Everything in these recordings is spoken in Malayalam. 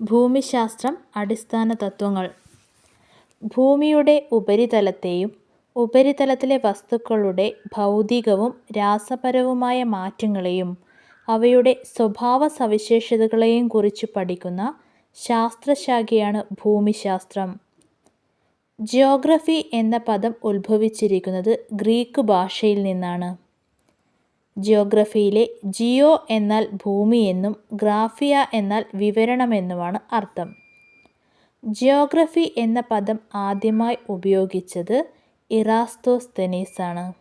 ഭൂമിശാസ്ത്രം അടിസ്ഥാന തത്വങ്ങൾ. ഭൂമിയുടെ ഉപരിതലത്തെയും ഉപരിതലത്തിലെ വസ്തുക്കളുടെ ഭൗതികവും രാസപരവുമായ മാറ്റങ്ങളെയും അവയുടെ സ്വഭാവ സവിശേഷതകളെയും കുറിച്ച് പഠിക്കുന്ന ശാസ്ത്രശാഖയാണ് ഭൂമിശാസ്ത്രം. ജിയോഗ്രഫി എന്ന പദം ഉത്ഭവിച്ചിരിക്കുന്നത് ഗ്രീക്ക് ഭാഷയിൽ നിന്നാണ്. ജിയോഗ്രഫിയിലെ ജിയോ എന്നാൽ ഭൂമി എന്നും ഗ്രാഫിയ എന്നാൽ വിവരണമെന്നുമാണ് അർത്ഥം. ജിയോഗ്രഫി എന്ന പദം ആദ്യമായി ഉപയോഗിച്ചത് ഇറാസ്തോസ്തെനീസ് ആണ്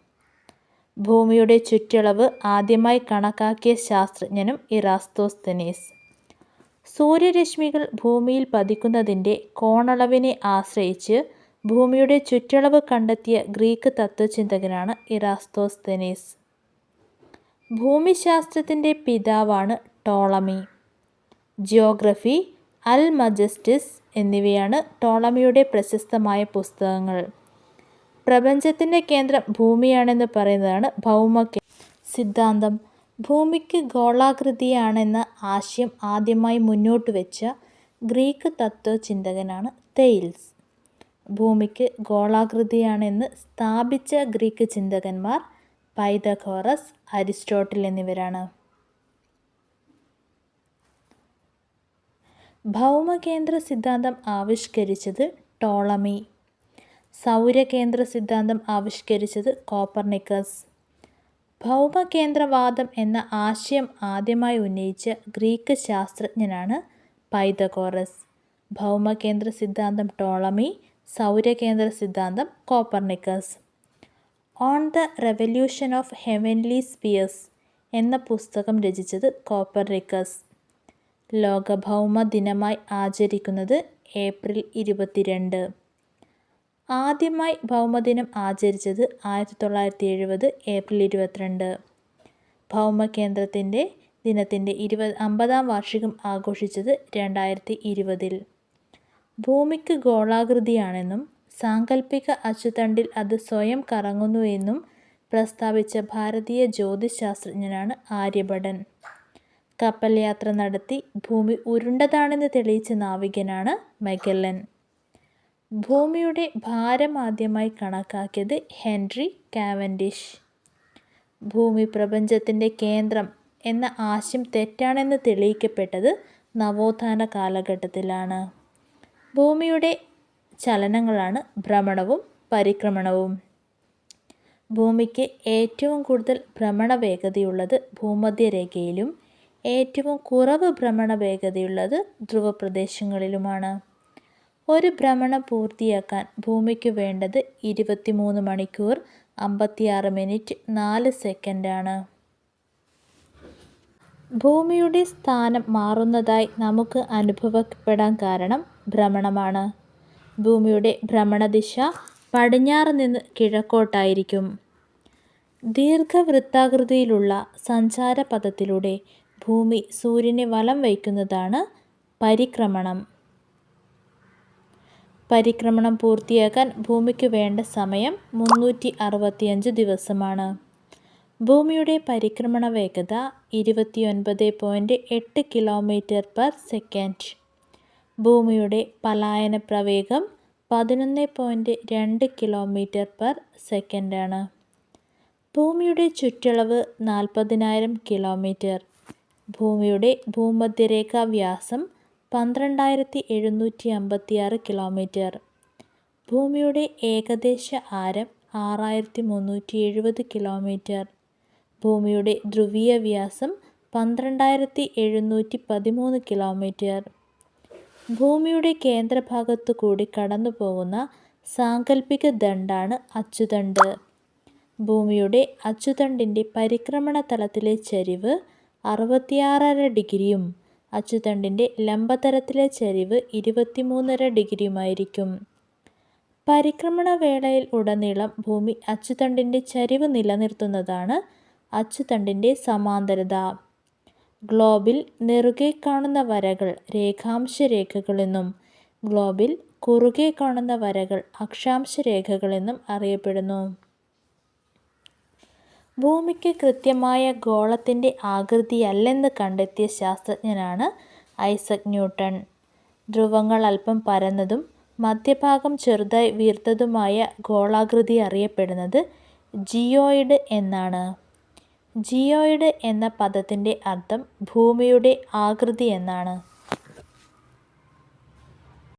ഭൂമിയുടെ ചുറ്റളവ് ആദ്യമായി കണക്കാക്കിയ ശാസ്ത്രജ്ഞനും ഇറാസ്തോസ്തെനീസ്. സൂര്യരശ്മികൾ ഭൂമിയിൽ പതിക്കുന്നതിന്റെ കോണളവിനെ ആശ്രയിച്ച് ഭൂമിയുടെ ചുറ്റളവ് കണ്ടെത്തിയ ഗ്രീക്ക് തത്വചിന്തകനാണ് ഇറാസ്തോസ്തെനീസ്. ഭൂമിശാസ്ത്രത്തിന്റെ പിതാവാണ് ടോളമി. ജിയോഗ്രഫി അൽ മജസ്റ്റിസ് എന്നിവയാണ് ടോളമിയുടെ പ്രശസ്തമായ പുസ്തകങ്ങൾ. പ്രപഞ്ചത്തിന്റെ കേന്ദ്രം ഭൂമിയാണെന്ന് പറയുന്നതാണ് ഭൗമ സിദ്ധാന്തം. ഭൂമിക്ക് ഗോളാകൃതിയാണെന്ന ആശയം ആദ്യമായി മുന്നോട്ട് വെച്ച ഗ്രീക്ക് തത്വചിന്തകനാണ് തെയിൽസ്. ഭൂമിക്ക് ഗോളാകൃതിയാണെന്ന് സ്ഥാപിച്ച ഗ്രീക്ക് ചിന്തകന്മാർ പൈതഗോറസ് അരിസ്റ്റോട്ടിൽ എന്നിവരാണ്. ഭൗമകേന്ദ്ര സിദ്ധാന്തം ആവിഷ്കരിച്ചത് ടോളമി. സൗരകേന്ദ്ര സിദ്ധാന്തം ആവിഷ്കരിച്ചത് കോപ്പർണിക്കസ് ഭൗമകേന്ദ്രവാദം എന്ന ആശയം ആദ്യമായി ഉന്നയിച്ച ഗ്രീക്ക് ശാസ്ത്രജ്ഞനാണ് പൈതഗോറസ് ഭൗമകേന്ദ്ര സിദ്ധാന്തം ടോളമി സൗരകേന്ദ്ര സിദ്ധാന്തം Copernicus. On the revolution of heavenly spheres എന്ന പുസ്തകം രചിച്ചത് കോപ്പർനിക്കസ് ലോക ലോകഭൗമ ദിനമായി ആചരിക്കുന്നത് ഏപ്രിൽ ഇരുപത്തിരണ്ട്. ആദ്യമായി ഭൗമദിനം ആചരിച്ചത് ആയിരത്തി തൊള്ളായിരത്തി എഴുപത് ഏപ്രിൽ ഇരുപത്തിരണ്ട്. ഭൗമകേന്ദ്രത്തിന്റെ ദിനത്തിന്റെ ഇരുപത് അമ്പതാം വാർഷികം ആഘോഷിച്ചത് രണ്ടായിരത്തി ഇരുപതിൽ. ഭൂമിക്ക് ഗോളാകൃതിയാണെന്നും സാങ്കല്പിക അച്ചുതണ്ടിൽ അത് സ്വയം കറങ്ങുന്നുവെന്നും പ്രസ്താവിച്ച ഭാരതീയ ജ്യോതിശാസ്ത്രജ്ഞനാണ് ആര്യഭടൻ. കപ്പൽ യാത്ര നടത്തി ഭൂമി ഉരുണ്ടതാണെന്ന് തെളിയിച്ച നാവികനാണ് മെഗല്ലൻ. ഭൂമിയുടെ ഭാരം ആദ്യമായി കണക്കാക്കിയത് ഹെൻറി കാവൻഡിഷ്. ഭൂമി പ്രപഞ്ചത്തിന്റെ കേന്ദ്രം എന്ന ആശയം തെറ്റാണെന്ന് തെളിയിക്കപ്പെട്ടത് നവോത്ഥാന കാലഘട്ടത്തിലാണ്. ഭൂമിയുടെ ചലനങ്ങളാണ് ഭ്രമണവും പരിക്രമണവും. ഭൂമിക്ക് ഏറ്റവും കൂടുതൽ ഭ്രമണ വേഗതയുള്ളത് ഭൂമധ്യരേഖയിലും ഏറ്റവും കുറവ് ഭ്രമണ വേഗതയുള്ളത് ധ്രുവപ്രദേശങ്ങളിലുമാണ്. ഒരു ഭ്രമണം പൂർത്തിയാക്കാൻ ഭൂമിക്ക് വേണ്ടത് ഇരുപത്തിമൂന്ന് മണിക്കൂർ അമ്പത്തിയാറ് മിനിറ്റ് നാല് സെക്കൻഡാണ്. ഭൂമിയുടെ സ്ഥാനം മാറുന്നതായി നമുക്ക് അനുഭവപ്പെടാൻ കാരണം ഭ്രമണമാണ്. ഭൂമിയുടെ ഭ്രമണദിശ പടിഞ്ഞാറ് നിന്ന് കിഴക്കോട്ടായിരിക്കും. ദീർഘവൃത്താകൃതിയിലുള്ള സഞ്ചാരപഥത്തിലൂടെ ഭൂമി സൂര്യനെ വലം വയ്ക്കുന്നതാണ് പരിക്രമണം. പരിക്രമണം പൂർത്തിയാക്കാൻ ഭൂമിക്ക് വേണ്ട സമയം മുന്നൂറ്റി അറുപത്തിയഞ്ച് ദിവസമാണ്. ഭൂമിയുടെ പരിക്രമണ വേഗത ഇരുപത്തിയൊൻപത് പോയിന്റ് എട്ട് കിലോമീറ്റർ പെർ സെക്കൻഡ്. ഭൂമിയുടെ പലായന പ്രവേഗം പതിനൊന്ന് പോയിന്റ് രണ്ട് കിലോമീറ്റർ പെർ സെക്കൻഡാണ് ഭൂമിയുടെ ചുറ്റളവ് നാൽപ്പതിനായിരം കിലോമീറ്റർ ഭൂമിയുടെ ഭൂമധ്യരേഖാ വ്യാസം പന്ത്രണ്ടായിരത്തി എഴുന്നൂറ്റി അമ്പത്തിയാറ് കിലോമീറ്റർ ഭൂമിയുടെ ഏകദേശ ആരം ആറായിരത്തി മുന്നൂറ്റി എഴുപത് കിലോമീറ്റർ ഭൂമിയുടെ ധ്രുവീയ വ്യാസം പന്ത്രണ്ടായിരത്തി എഴുന്നൂറ്റി പതിമൂന്ന് കിലോമീറ്റർ ഭൂമിയുടെ കേന്ദ്രഭാഗത്തു കൂടി കടന്നു പോകുന്ന സാങ്കല്പിക ദണ്ഡാണ് അച്ചുതണ്ട് ഭൂമിയുടെ അച്ചുതണ്ടിന്റെ പരിക്രമണ തലത്തിലെ ചരിവ് അറുപത്തിയാറര ഡിഗ്രിയും അച്ചുതണ്ടിന്റെ ലംബതലത്തിലെ ചരിവ് ഇരുപത്തിമൂന്നര ഡിഗ്രിയുമായിരിക്കും. പരിക്രമണ വേളയിൽ ഉടനീളം ഭൂമി അച്ചുതണ്ടിന്റെ ചരിവ് നിലനിർത്തുന്നതാണ് അച്ചുതണ്ടിന്റെ സമാന്തരത. ഗ്ലോബിൽ നെറുകെ കാണുന്ന വരകൾ രേഖാംശ രേഖകളെന്നും ഗ്ലോബിൽ കുറുകെ കാണുന്ന വരകൾ അക്ഷാംശ രേഖകളെന്നും അറിയപ്പെടുന്നു. ഭൂമിക്ക് കൃത്യമായ ഗോളത്തിന്റെ ആകൃതിയല്ലെന്ന് കണ്ടെത്തിയ ശാസ്ത്രജ്ഞനാണ് ഐസക് ന്യൂട്ടൺ. ധ്രുവങ്ങൾ അല്പം പരന്നതും മധ്യഭാഗം ചെറുതായി വീർത്തതുമായ ഗോളാകൃതി അറിയപ്പെടുന്നത് ജിയോയിഡ് എന്നാണ്. ജിയോയിഡ് എന്ന പദത്തിന്റെ അർത്ഥം ഭൂമിയുടെ ആകൃതി എന്നാണ്.